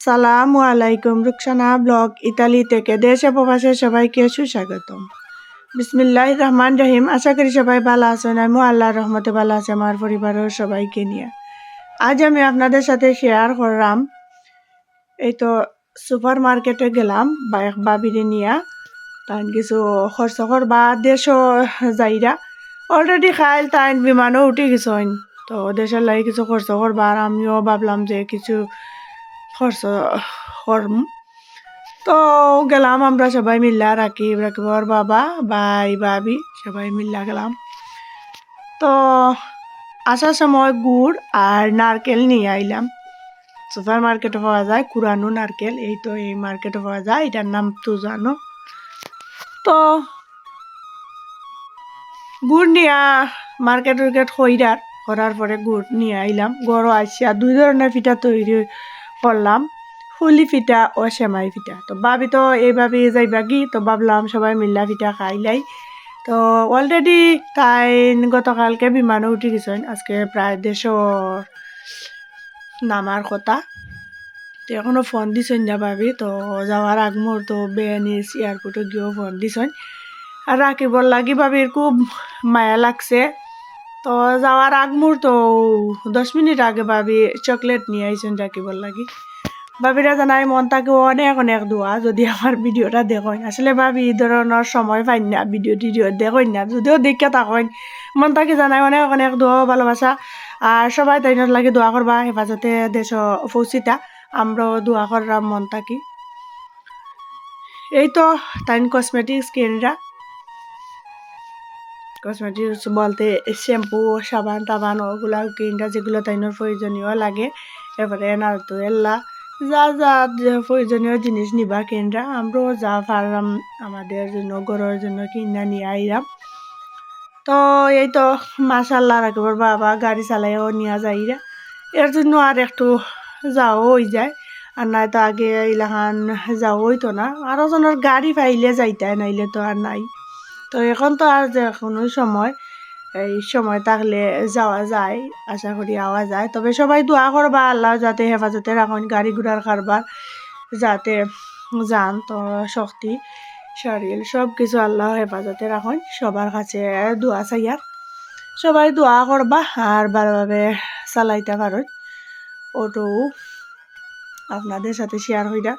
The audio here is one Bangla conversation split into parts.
সালামু আলাইকুম, রুকসানা ব্লগ ইতালি থেকে দেশে প্রবাসে সবাইকে সুস্বাগতম। বিসমিল্লাহ রহমান রহিম, আশা করি সবাই ভালো আছেন আমি আল্লাহর রহমতে ভালো আছে, আমার পরিবারের সবাইকে নিয়ে। আজ আমি আপনাদের সাথে শেয়ার করলাম, এই তো সুপার মার্কেটে গেলাম বাইক বাবিরে নিয়ে তাই কিছু খরচ করবা দেশও যাইরা অলরেডি খাইল তাই বিমানও উঠে গেছেন তো দেশের লাগে কিছু খরচ করবা আর আমিও ভাবলাম যে কিছু খরচ করম তো গেলাম আমরা সবাই মিল্লা, রাকিব, রাকিবর বাবা, ভাই, ভাবি, সবাই মিল্লা গেলাম। তো আসার সময় গুড় আর নারকেল নিয়ে আইলাম। সুপার মার্কেটে পাওয়া যায় কুরানো নারকেল, এই তো এই মার্কেটে পাওয়া যায়, এটার নাম তো জানো। তো গুড় নিয়া মার্কেট উর্কেট হইরার, করার পরে গুড় নিয়ে আইলাম। গড় আসিয়া দুই ধরনের পিঠা তৈরি করলাম ফুলি পিঠা ও সেমাই পিঠা তো ভাবি তো এইভাবে যাইবা কি? তো ভাবলাম সবাই মিল্লা পিঠা খাইলাই তো অলরেডি তাই গতকালকে বিমানে উঠে গেছেন। আজকে প্রায় দেড়শো নামার কথা। তো এখনও ফোন দিছেন না ভাবি। তো যাওয়ার আগ মুহূর্ত বেয়ানিস এয়ারপোর্টে গিয়েও ফোন দিছেন। আর রাখিবর লাগি ভাবির খুব মায়া লাগছে। তো যাওয়ার আগ মুহূর্ত দশ মিনিট আগে ভাবি চকলেট নিয়ে আইছেন রাখিবর লাগি ভাবিরা জানাই, মন তাকে অনেক অনেক দোয়া, যদি আমার ভিডিওটা দেখেন। আসলে ভাবি এই ধরনের সময় পাই না ভিডিও টিডিও দেখেন না, যদিও দেখে থাকেন। মন তাকে জানাই অনেক অনেক দোয়া ভালোবাসা। আর সবাই তাই লাগে দোয়া করবা, হেফাজতে দেশ পৌঁছিতা। আমরাও দোয়া করলাম মন তাকি। এই তো তাইন কসমেটিক্স কিনরা? কসমেটিক্স বলতে শ্যাম্পু সাবান টাবান ওগুলা কিনরা যেগুলো তাইনের প্রয়োজনীয় লাগে। এরপরে নারতো এল্লা, যা যা প্রয়োজনীয় জিনিস নিবা কেনরা, আমরাও যা পারলাম আমাদের জন্য, ঘরের জন্য কিনা নিয়ে আইলাম তো এই তো মাসাল্লাহ রাখবার বাবা গাড়ি চালাইও নিয়ে যাইরা। এর জন্য আর একটু যাও হয়ে যায়, আর নাই তো আগে ইলাখান যাও হইতো না। আরও জনের গাড়ি পাইলে যাইতাই নাইলে তো আর নাই। তো এখন তো আর যে কোনো সময়, এই সময় থাকলে যাওয়া যায়, আশা করি আওয়া যায়। তবে সবাই দোয়া করবা আল্লাহ যাতে হেফাজতে রাখুন, গাড়ি ঘোড়ার কারবার যাতে যান। তো শক্তি, শরীর সব কিছু আল্লাহ হেফাজতে রাখুন, সবার কাছে দোয়া চাইয়ার সবাই দোয়া করবা আর ভালোভাবে চালাইতে পারো অটো আপনাদের সাথে শেয়ার হইরা।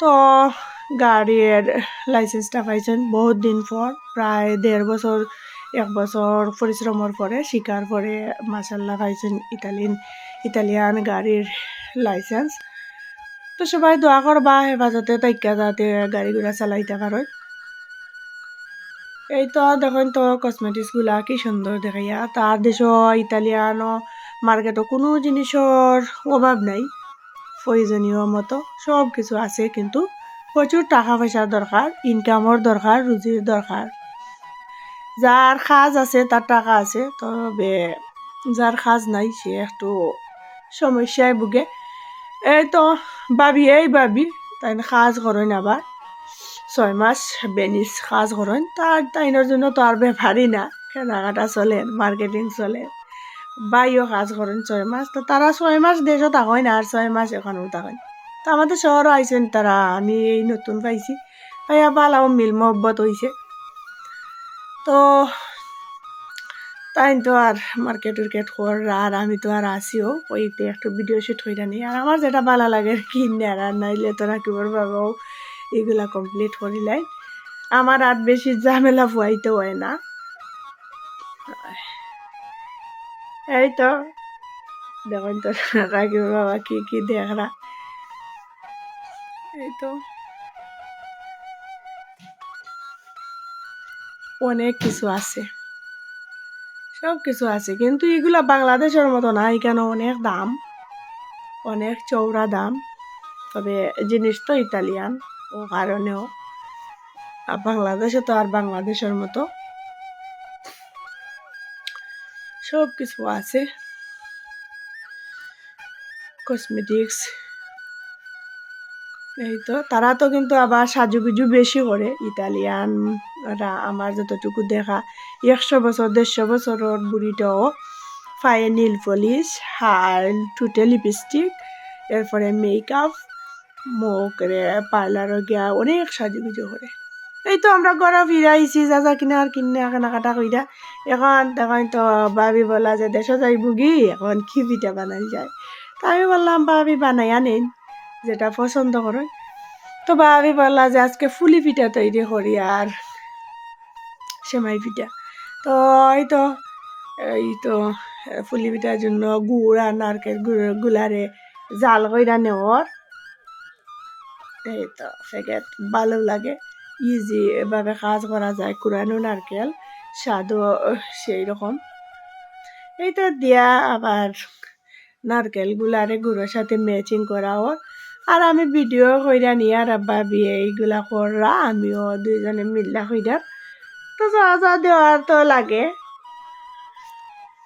তো গাড়ির লাইসেন্সটা পাইছেন বহুত দিন পর, প্রায় দেড় বছর, এক বছর পরিশ্রমের পরে শিকার পরে মাসাল্লাহ পাইছেন ইতালিয়ান ইতালিয়ান গাড়ির লাইসেন্স তো সবাই দোয়া করবা, হেফাজতে তাইকা যাতে গাড়ি ঘোড়া চালাইতে পারো। এই তো দেখুন তো কসমেটিক্সগুলা কি সুন্দর দেখাইয়া। তার দেশ ইতালিয়ানো মার্কেটও কোনো জিনিসের অভাব নাই। প্রয়োজনীয় মতো সব কিছু আছে কিন্তু প্রচুর টাকা পয়সার দরকার ইনকামর দরকার রুজির দরকার যার কাজ আছে তার টাকা আছে, তবে যার কাজ নাই, সে একটু সমস্যায় ভুগে। এই তো ভাবি এই ভাবি তাই কাজ করেন আবার ছয় মাস বেনিস কাজ করেন তার তাইনের জন্য তো আর ব্যাপারই না, কেনাকাটা চলে মার্কেটিং চলে। বাইও কাজ করেন ছয় মাস। তো তারা ছয় মাস দেশও থাকেন আর ছয় মাস এখানেও থাকেন তো আমাদের শহরও আইসেন তারা, আমি এই নতুন পাইছি। পাইয়া ভালো মিল মহব্বত হয়েছে তো তাই তো আর মার্কেট উর্কেট কর আর আমি তো আর আসিও ওইতে একটু ভিডিও শুট হইরা নি আর আমার যেটা ভালো লাগে কিনে আর নাইলে তো রাখিবর বাবাও এগুলা কমপ্লিট করিলাই আমার আর বেশি ঝামেলা ফুয়াইতে হয় না। এই তো, দেখুন তো রাখিবর বাবা কি কি দেখরা। এই তো। অনেক কিছু আছে। সব কিছু আছে, কিন্তু এগুলা বাংলাদেশের মতো না এখানে অনেক দাম। অনেক চৌড়া দাম। তবে জিনিস তো ইতালিয়ান, ও কারণেও। বাংলাদেশে তো আর বাংলাদেশের মতো। সব কিছু আছে। কসমেটিক্স এই তো, তারা তো কিন্তু আবার সাজুগুজু বেশি করে। ইতালিয়ানরা আমার যতটুকু দেখা, একশো বছর, দেড়শো বছরের বুড়িটাও পায়ে নীল পলিশ, হার টুটে লিপস্টিক এরপরে মেকআপ মুখ রে পার্লারও গিয়া অনেক সাজুগুজু করে। এই তো আমরা ঘরে ফিরে আইছি, যা যা কিনা আর কিনে, কেনাকাটা কইরা। এখন তখন তো ভাবি বলা যে দেশে যাইব গি এখন কি বানাই যায়। তা আমি বললাম, ভাবি বানাই আনেন যেটা পছন্দ করে। তো ভাবি বললা যে আজকে ফুলি পিঠা তৈরি করি আর সেমাই পিঠা। তো এই তো এই তো, ফুলি পিঠার জন্য গুড় আর নারকেল গুলারে জাল কইরা নেওয়ার। এই তো প্যাকেট ভালো লাগে। ইজি এভাবে কাজ করা যায় কুরানো নারকেল, স্বাদও সেই রকম। এইটা দিয়া আবার নারকেল গুলারে গুঁড়োর সাথে ম্যাচিং করা ওর আর আমি ভিডিও কইরা নিয়ে আর আব্বা বিয়ে এইগুলা করা আমিও দুইজনে মিল্লা কইরা। তো যা যা দেওয়ার তো লাগে।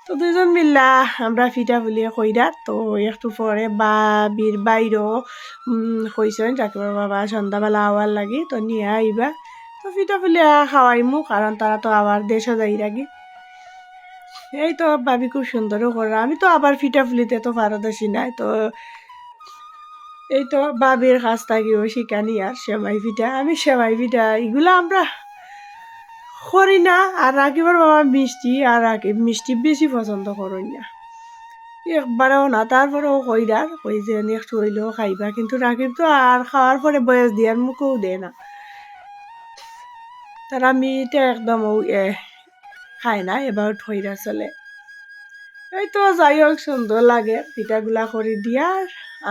তো দুজন মিল্লা আমরা ফিটা ফুলিয়ে কইরা, তো একটু পরে বাবির বাইরও কইছেন রাখিবার বাবা সন্ধ্যাবেলা আওয়ার লাগি, তো নিয়ে আইবা। তো ফিটা ফুলিয়া খাওয়াইমু, কারণ তারা তো আবার দেশে যাই রাখি এই তো ভাবি খুব সুন্দরও করা আমি তো আবার ফিটা ফুলিতে তো পারদর্শী নাই, তো এই তো বাবির কাছ থাকিও শিখানি আর সেমাই পিঠা আমি সেমাই পিঠা এগুলো আমরা করি না। আর রাকিবার বাবা মিষ্টি আর রাকিব মিষ্টি বেশি পছন্দ করেন না। একবারেও না তারপরেও কইরার কই যে একটু হইলেও খাইবা। কিন্তু রাকিব তো আর খাওয়ার পরে বয়স দিয়ার মুখেও দেয় না। তারা মিটা একদম ও এ, খায় না এবার ঠইরা চলে। এই তো যাই হোক সুন্দর লাগে পিঠাগুলা করে দিয়া।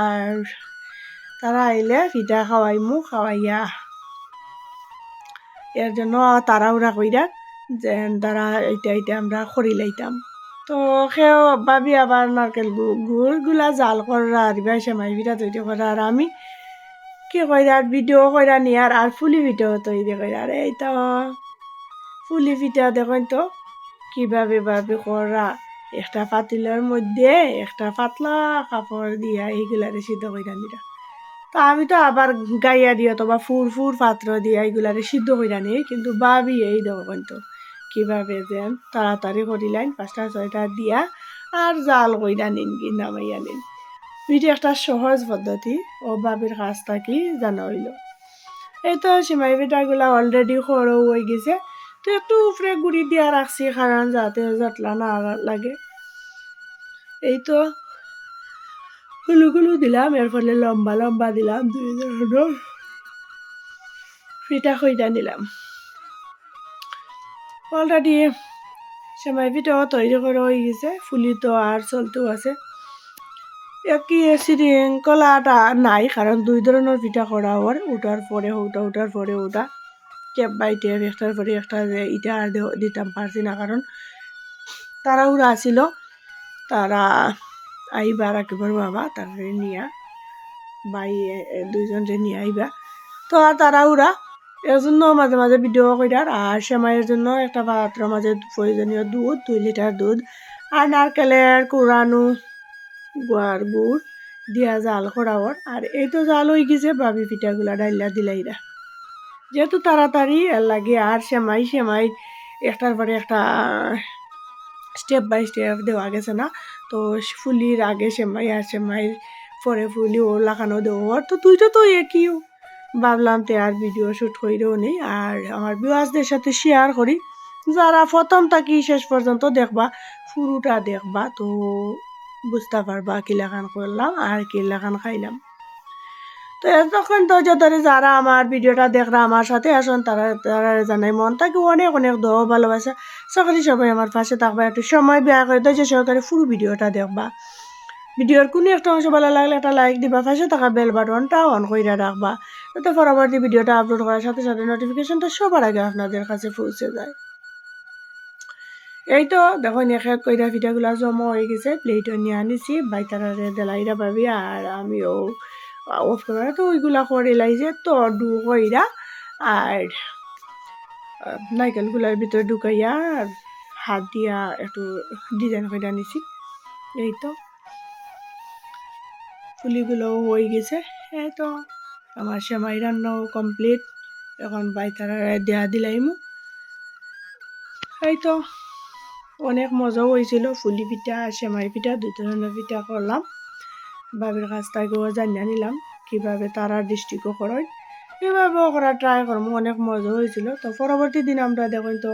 আর তারা আইলে পিঠা খাওয়াইমু খাওয়াইয়া। এর জন্য তাড়াহুড়া কইরা যে তারা এইটা এইটা আমরা খড়ি লাইতাম। তো সেও ভাবি আবার নারকেল গুড়গুলা জাল করা আর সেমাই পিঠা তৈরি করা আর আমি কি কইরা, আর ভিডিও কইরা নিয়ার আর আর ফুলি পিঠাও তৈরি কইরা। আর এই তো ফুলি পিঠা দেখেন তো, কীভাবে ভাবে করা। একটা পাতিলের মধ্যে একটা পাতলা কাপড় দিয়া এইগুলারে সিদ্ধ কইরা নিরা। তো আমি তো আবার গাইয়া দিয়ে অথবা ফুর ফুর পাত্র দিয়ে এইগুলারে সিদ্ধ কইরা নিই, কিন্তু ভাবি এই দেখবেন তো কীভাবে যেন তাড়াতাড়ি করিলেন পাঁচটা ছয়টা দিয়া আর জাল কইরা নিন কি নামাইয়া নিন। এটি একটা সহজ পদ্ধতি, ও বাবির কাছ থাকি জানা হইল। এই তো সিমাই পিঠাগুলা অলরেডি সরু হয়ে গেছে, তো একটু উপরে গুড়ি দিয়া রাখছি কারণ যাতে জটলা না লাগে। এই তো গুলু গুলু দিলাম, এর ফলে লম্বা লম্বা দিলাম, দুই ধরনের পিঠা খইটা নিলাম। অলরেডি সেমাই পিঠাও তৈরি করা হয়ে গেছে, ফুলি তো আর চলতেও আছে। একই শৃঙ্খলাটা নাই, কারণ দুই ধরনের পিঠা করা ওর উঠার পরে ওটা উঠার পরে ওটা। টেপ বাই টেপ, একটার পরে একটা ইটা আর দিতাম পারছি না, কারণ তারা উড়া ছিল, তারা আইবা রাখিবার বাবা তারা নিয়া, বাই দুইজনরে নিয়ে আইবা। তো আর তারা উড়া, এর জন্য মাঝে মাঝে ভিডিও কইরার আর সেমাইয়ের জন্য একটা পাত্র মাঝে প্রয়োজনীয় দুধ, দুই লিটার দুধ, আর নারকেলের কুড়ানো, গুয়ার গুড় দিয়া জাল করাওয়ার আর এই তো জাল হয়ে গেছে, বাবি পিঠাগুলা ডাইলা দিলাইরা। যেহেতু তাড়াতাড়ি লাগে আর সেমাই সেমাই একটার পরে একটা স্টেপ বাই স্টেপ দেওয়া গেছে না। তো ফুলির আগে সেমাই আর সেমাইয়ের পরে ফুলি ও লাগানো দেওয়ার। তো তুইটা তো একই ভাবলাম তে আর ভিডিও শ্যুট করেও নেই। আর আমার বিওয়াসদের সাথে শেয়ার করি। যারা প্রথম থাকি শেষ পর্যন্ত দেখবা ফুরুটা দেখবা। তো বুঝতে পারবা কি লাগান করলাম আর কি লাগান খাইলাম। তো এতক্ষণ তো ধরে যারা আমার ভিডিওটা দেখরা আমার সাথে আসুন, তারা তারা জানাই মন তাকে অনেক অনেক দোয়া ভালোবাসা। সকালে সবাই আমার পাশে থাকবা, একটু সময় বেয়া করে ধৈর্য সহকারে পুরো ভিডিওটা দেখবা। ভিডিওর কোনো একটা অংশ ভালো লাগলে একটা লাইক দিবা, পাশে থাকা বেল বাটনটা অন করে রাখবা, যাতে পরবর্তী ভিডিওটা আপলোড করার সাথে সাথে নোটিফিকেশনটা সবার আগে আপনাদের কাছে পৌঁছে যায়। এই তো, দেখুন, এক কইরা পিঠাগুলা জমা হয়ে গেছে প্লেটও নিয়ে আনিছি, বাইতারারে দেলাইরা পাবি, আর আমিও অফ করে তো ওইগুলা করে লাইছে তো ডু কইরা আর আহ, নারকেলগুলার ভিতরে ঢুকাইয়া হাত দিয়া একটু ডিজাইন করে আনিছি এই তো। ফুলিগুলোও হয়ে গেছে। এই তো। আমার সেমাই রান্নাও কমপ্লিট এখন বাইতারা দেয়া দিলাইমু। এই তো। অনেক মজাও হয়েছিল। ফুলি পিঠা সেমাই পিঠা দুই ধরনের পিঠা করলাম। বাবির কাছ থেকেও জানিয়ে নিলাম কীভাবে তারা ডিস্ট্রিক্টও করেন। এভাবেও করা ট্রাই করব, অনেক মজা হয়েছিল। তো পরবর্তী দিন আমরা দেখুন তো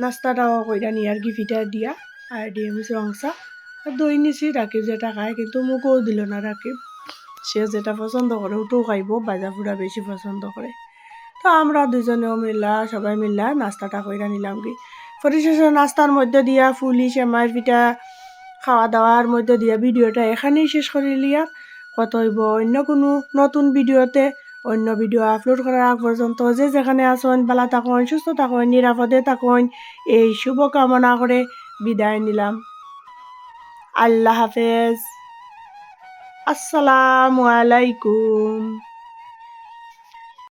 নাস্তাটাও কইরা নিয়ে আর গিফিটা দিয়া আর মিশে অংসা দই নিছি, রাকিব যেটা খায় কিন্তু মুখও দিল না রাকিব। সে যেটা পছন্দ করে ওটাও খাইব বাজা ফুড়া বেশি পছন্দ করে। তো আমরা দুজনেও মিলা, সবাই মিলা নাস্তাটা কইরা নিলাম কি। পরিশেষে নাস্তার মধ্যে দিয়া ফুলি সেমাইয়ের পিঠা খাওয়া দাওয়ার মধ্যে দিয়া ভিডিওটা এখানেই শেষ করে লিয়া কত হইব অন্য কোনো নতুন ভিডিওতে, অন্য ভিডিও আপলোড করার আগ পর্যন্ত যে যেখানে আসুন ভালো থাকুন, সুস্থ থাকুন, নিরাপদে থাকুন, এই শুভ কামনা করে বিদায় নিলাম। আল্লাহ হাফেজ। আসসালামু আলাইকুম।